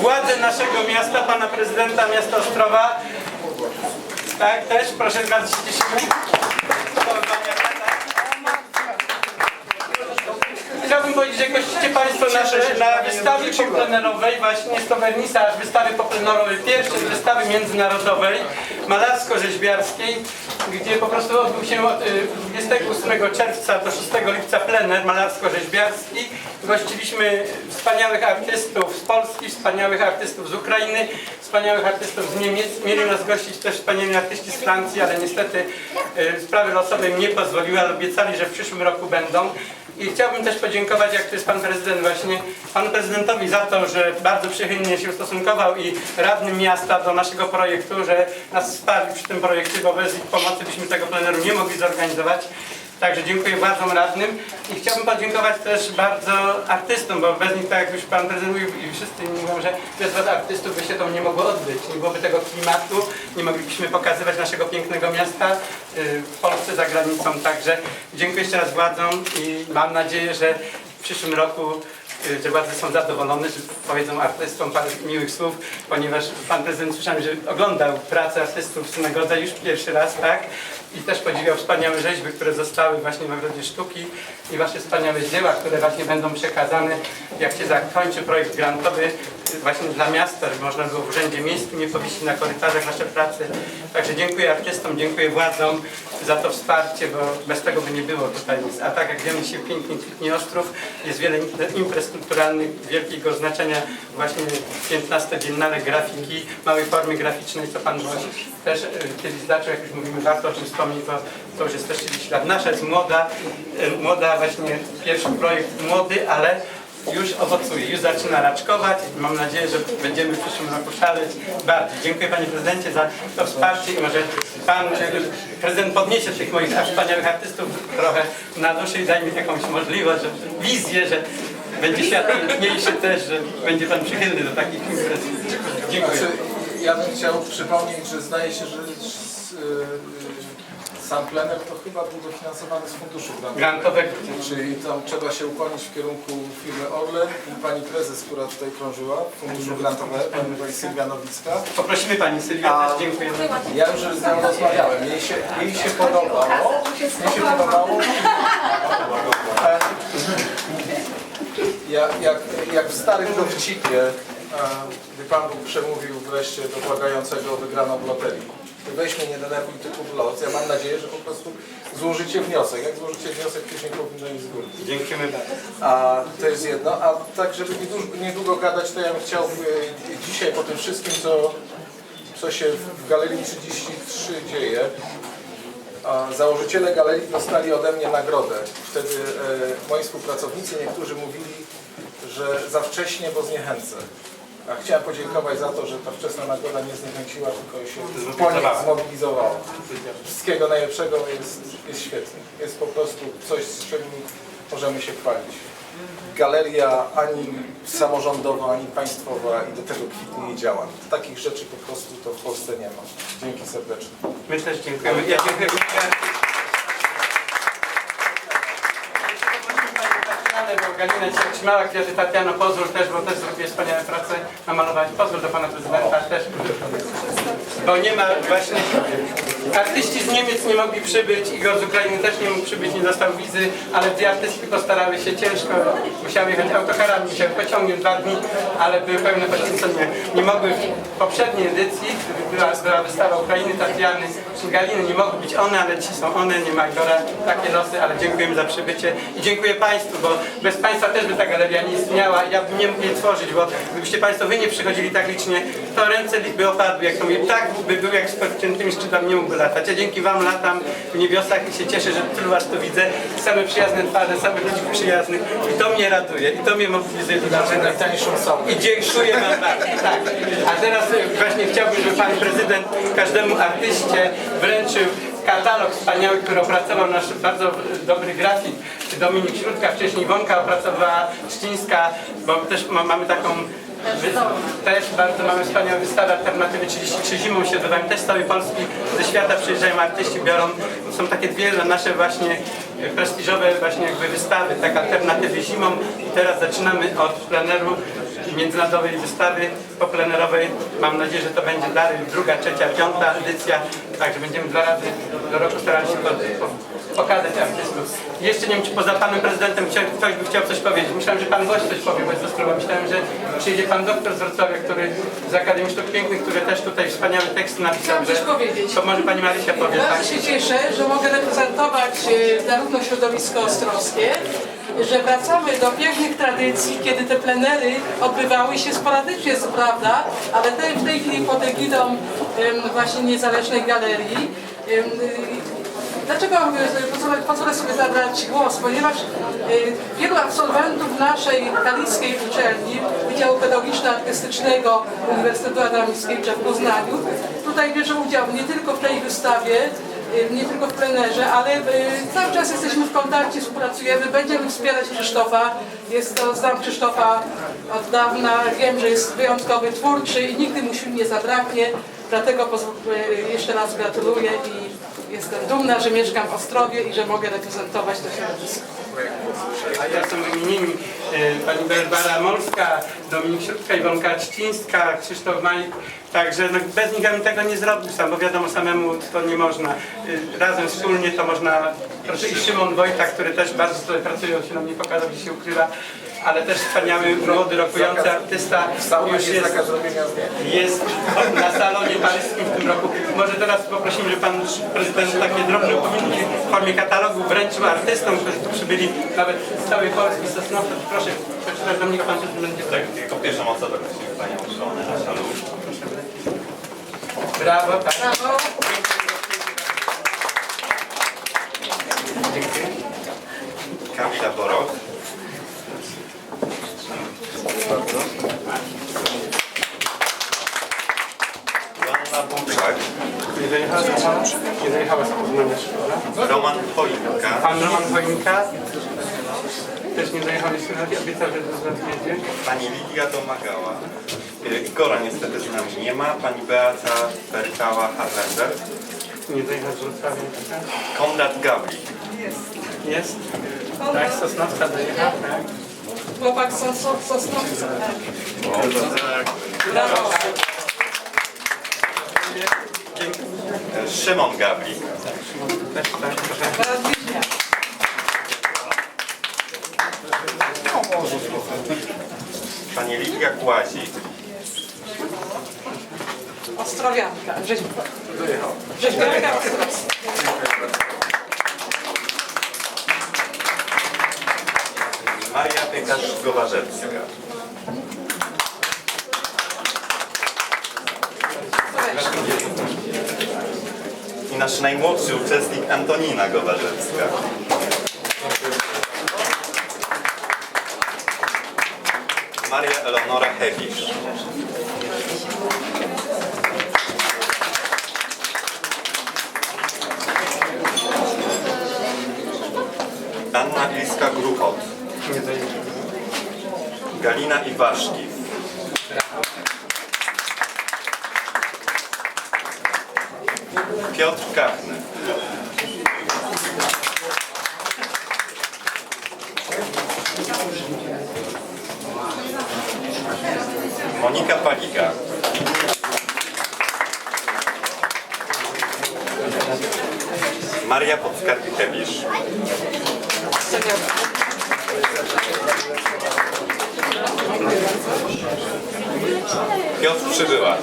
Władze naszego miasta, pana prezydenta miasta Ostrowa. Tak, też proszę bardzo się cieszymy. Chciałbym powiedzieć, że gościcie Państwo nasze na wystawie poplenerowej, właśnie jest to wernisaż wystawy poplenerowej, pierwszej wystawy międzynarodowej, malarsko-rzeźbiarskiej, gdzie po prostu odbył się od y, 28 czerwca do 6 lipca plener malarsko-rzeźbiarski. Gościliśmy wspaniałych artystów z Polski, wspaniałych artystów z Ukrainy, wspaniałych artystów z Niemiec. Mieli nas gościć też wspaniali artyści z Francji, ale niestety y, sprawy losowe nie pozwoliły, ale obiecali, że w przyszłym roku będą. I chciałbym też podziękować, jak to jest pan prezydent właśnie, panu prezydentowi za to, że bardzo przychylnie się ustosunkował i radnym miasta do naszego projektu, że nas wsparli przy tym projekcie, bo bez ich pomocy byśmy tego pleneru nie mogli zorganizować. Także dziękuję władzom radnym i chciałbym podziękować też bardzo artystom, bo bez nich, tak jak już pan prezydent mówił i wszyscy mówią, że bez was artystów by się to nie mogło odbyć, nie byłoby tego klimatu, nie moglibyśmy pokazywać naszego pięknego miasta y, w Polsce, za granicą. Także dziękuję jeszcze raz władzom i mam nadzieję, że w przyszłym roku y, że władze są zadowolone, że powiedzą artystom parę miłych słów, ponieważ pan prezydent słyszałem, że oglądał pracę artystów w synagodze już pierwszy raz, tak? I też podziwiał wspaniałe rzeźby, które zostały właśnie w Ogrodzie Sztuki i wasze wspaniałe dzieła, które właśnie będą przekazane, jak się zakończy projekt grantowy właśnie dla miasta, żeby można było w urzędzie miejskim nie powiesić na korytarzach nasze prace. Także dziękuję artystom, dziękuję władzom za to wsparcie, bo bez tego by nie było tutaj nic. A tak jak wiemy, się pięknie kwitnie Ostrów, jest wiele imprez kulturalnych wielkiego znaczenia, właśnie 15 Biennale Grafiki, małej formy graficznej, co Pan też e, kiedyś zaczął, jak już mówimy, warto o tym wspomnieć, bo to już jest też 30 lat. Nasza jest młoda, e, młoda właśnie pierwszy projekt młody, ale już owocuje, już zaczyna raczkować. Mam nadzieję, że będziemy w przyszłym roku szaleć bardziej. Dziękuję Panie Prezydencie za to wsparcie i może Pan Prezydent podniesie tych moich wspaniałych artystów trochę na duszy i da mi jakąś możliwość, że, wizję, że będzie świat piękniejszy też, że będzie Pan przychylny do takich imprez. Dziękuję. Znaczy, ja bym chciał przypomnieć, że zdaje się, że y, sam plener to chyba był dofinansowany z funduszu grantowego. Czyli tam trzeba się ukłonić w kierunku firmy Orlen i pani prezes, która tutaj krążyła, funduszu grantowego, pani Sylwia Nowicka. Poprosimy Pani Sylwia, A- też dziękuję. Ja już z nią rozmawiałem, jej się, jej się podobało, jej się podobało. E, Ja, jak, jak w starym dowcipie, gdy Pan Bóg przemówił wreszcie do błagającego wygraną w loterii. Weź mnie, nie denerwuj typu w los. Ja mam nadzieję, że po prostu złożycie wniosek. Jak złożycie wniosek, później powinno iść z góry. Dziękujemy bardzo. A to jest jedno. A tak, żeby niedługo, gadać, to ja bym chciał e, dzisiaj po tym wszystkim, co, co się w Galerii 33 dzieje, założyciele galerii dostali ode mnie nagrodę. Wtedy e, moi współpracownicy niektórzy mówili, że za wcześnie, bo zniechęcę. A chciałem podziękować za to, że ta wczesna nagroda nie zniechęciła, tylko się Zmobilizowała. po niej zmobilizowała. Wszystkiego najlepszego jest, jest świetnie. Jest po prostu coś, z czym możemy się chwalić. Galeria ani samorządowa, ani państwowa i do tego kwitnie nie działa. Takich rzeczy po prostu to w Polsce nie ma. Dzięki serdecznie. My też dziękujemy. Ja dziękuję. Tatianę, bo Galina trzymała kwiaty. Tatiano, pozwól też, bo też zrobię wspaniałe prace namalować. Pozwól do pana prezydenta też. Bo nie ma właśnie... Artyści z Niemiec nie mogli przybyć, Igor z Ukrainy też nie mógł przybyć, nie dostał wizy, ale dwie artystki postarały się ciężko, musiały jechać autokarami, musiały pociągiem dwa dni, ale były pełne poświęcenia. Nie mogły w poprzedniej edycji, była, była wystawa Ukrainy, Tatiany Galiny, nie mogły być one, ale dzisiaj są one, nie ma Igora, takie losy, ale dziękujemy za przybycie i dziękuję Państwu, bo bez Państwa też by ta galeria nie istniała ja bym nie mógł jej tworzyć, bo gdybyście Państwo Wy nie przychodzili tak licznie, to ręce by opadły, jak to mówię, tak by był jak z podciętymi skrzydłami nie mógłby latać. Ja dzięki Wam latam w niebiosach i się cieszę, że tylu Was tu widzę, same przyjazne twarze, samych ludzi przyjaznych i to mnie raduje i to mnie mobilizuje do salę. I dziękuję Wam bardzo. Tak. A teraz y, właśnie chciałbym, żeby Pan Prezydent każdemu artyście wręczył katalog wspaniały, który opracował nasz bardzo dobry grafik Dominik Śródka, wcześniej Wonka opracowała Szcińska, bo też ma, mamy taką też bardzo mamy wspaniałą wystawę Alternatywy 33 zimą się odbywają też z całej Polski, ze świata przyjeżdżają artyści, biorą, są takie dwie nasze właśnie e, prestiżowe właśnie jakby wystawy, tak Alternatywy zimą. I teraz zaczynamy od pleneru międzynarodowej wystawy poplenerowej. Mam nadzieję, że to będzie dalej druga, trzecia, piąta edycja, także będziemy dwa razy do roku starali się po, po, pokazać artystów. Jeszcze nie wiem, czy poza panem prezydentem ktoś by chciał coś powiedzieć. Myślałem, że pan gość coś powie, bo jest to sprawa. Myślałem, że przyjdzie pan doktor z Wrocławia, który z Akademii Sztuk Pięknych, który też tutaj wspaniały tekst napisał. Chciałam coś powiedzieć. To może pani Marysia powie, tak? Bardzo się cieszę, że mogę reprezentować e, zarówno środowisko ostrowskie, że wracamy do pięknych tradycji, kiedy te plenery odbywały się sporadycznie, co prawda, ale te, w tej chwili pod egidą właśnie niezależnej galerii. Dlaczego pozwolę, pozwolę sobie zabrać głos? Ponieważ wielu absolwentów naszej kaliskiej uczelni Wydziału Pedagogiczno-Artystycznego Uniwersytetu Adama Mickiewicza w Poznaniu tutaj bierze udział nie tylko w tej wystawie, nie tylko w plenerze, ale e, cały czas jesteśmy w kontakcie, współpracujemy, będziemy wspierać Krzysztofa. Jest to, znam Krzysztofa od dawna, wiem, że jest wyjątkowy, twórczy i nigdy mu sił nie zabraknie. Dlatego e, jeszcze raz gratuluję i Jestem dumna, że mieszkam w Ostrowie i że mogę reprezentować to środowisko. A ja są wymienieni pani Barbara Molska, Dominik Śródka, Iwonka Czcińska, Krzysztof Majk. Także no, bez nich ja bym tego nie zrobił sam, bo wiadomo samemu to nie można. E, Razem wspólnie to można. Proszę i Szymon Wojta, który też bardzo tutaj pracuje, on się nam nie pokazał, gdzie się ukrywa, ale też wspaniały, młody, rokujący artysta. Już jest jest zakaz robienia zdjęć. jest na salonie paryskim w tym roku. Może teraz poprosimy, żeby pan prezydent takie drobne upominki w formie katalogu wręczył artystom, którzy tu przybyli nawet z całej Polski, z Sosnowca. Proszę przeczytać do mnie, pan prezydent będzie Tak, jako pierwszą osobę prosimy Panią Żonę na Brawo, tak. Brawo. Kamila Borok. Joanna Buczak. Poznania szkoła. Roman Choinka. Pan Roman Wojnika też nie dojechał jeszcze. Obiecał, że to. Pani Lidia domagała. Y, Igora niestety z nami nie ma. Pani Beata Berkała Harlender. Nie dojechał z Wrocławia. Konrad Gawlik. Jest? Tak, z Sosnowca dojechał, tak. Chłopak z Sos- Sosnowca. Tak. Brawo. Y, Szymon Gawlik. Też tak, proszę. Teraz bliźnia. Pani Lidia Kłazik. Rzeź... Rzeźbiarka Ostrowska. Maria Piekarz-Gowarzewska. I nasz najmłodszy uczestnik Antonina Gowarzewska. Maria Eleonora Hebisz. Anna Iska Gruchot. Galina Iwaszki. Piotr Kachny. Monika Paliga. Maria Podskarbitewicz. Piotr Przybyła.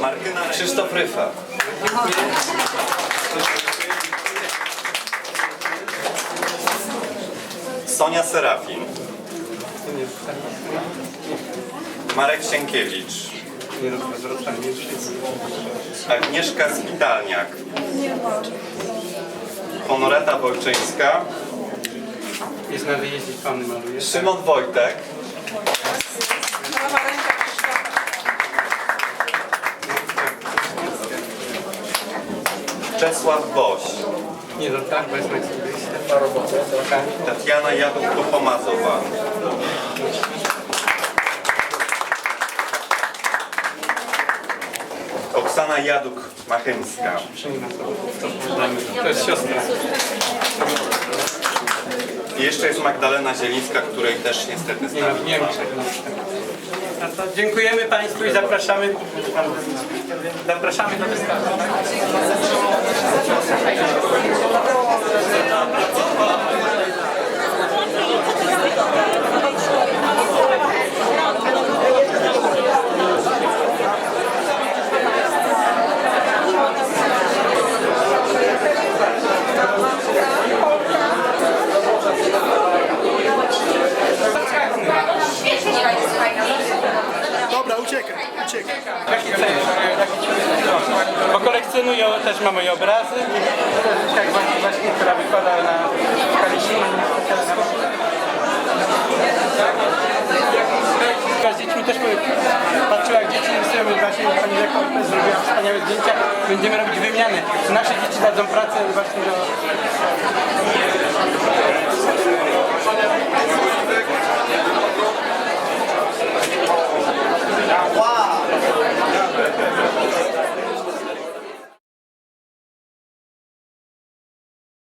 Martyna Krzysztof Ryfa. Sonia Serafin. Marek Sienkiewicz. Agnieszka Spitalniak. Honoreta Wojczyńska. Jest na wyjeździe, maluje. Szymon Wojtek. Czesław Boś. Nie, no tak, bo jest na. Tatiana Jaduk-Pomazowa. Oksana Jaduk-Machyńska. To jest siostra. I jeszcze jest Magdalena Zielińska, której też niestety z nami nie ma. No to dziękujemy Państwu i zapraszamy. Zapraszamy do wystawy. też mamy i obrazy. Tak właśnie, właśnie która wypada na Kalisima. Z dziećmi też patrzyła jak dzieci rysują i właśnie pani Leko zrobiła wspaniałe zdjęcia. Będziemy robić wymiany. Nasze dzieci dadzą pracę właśnie do...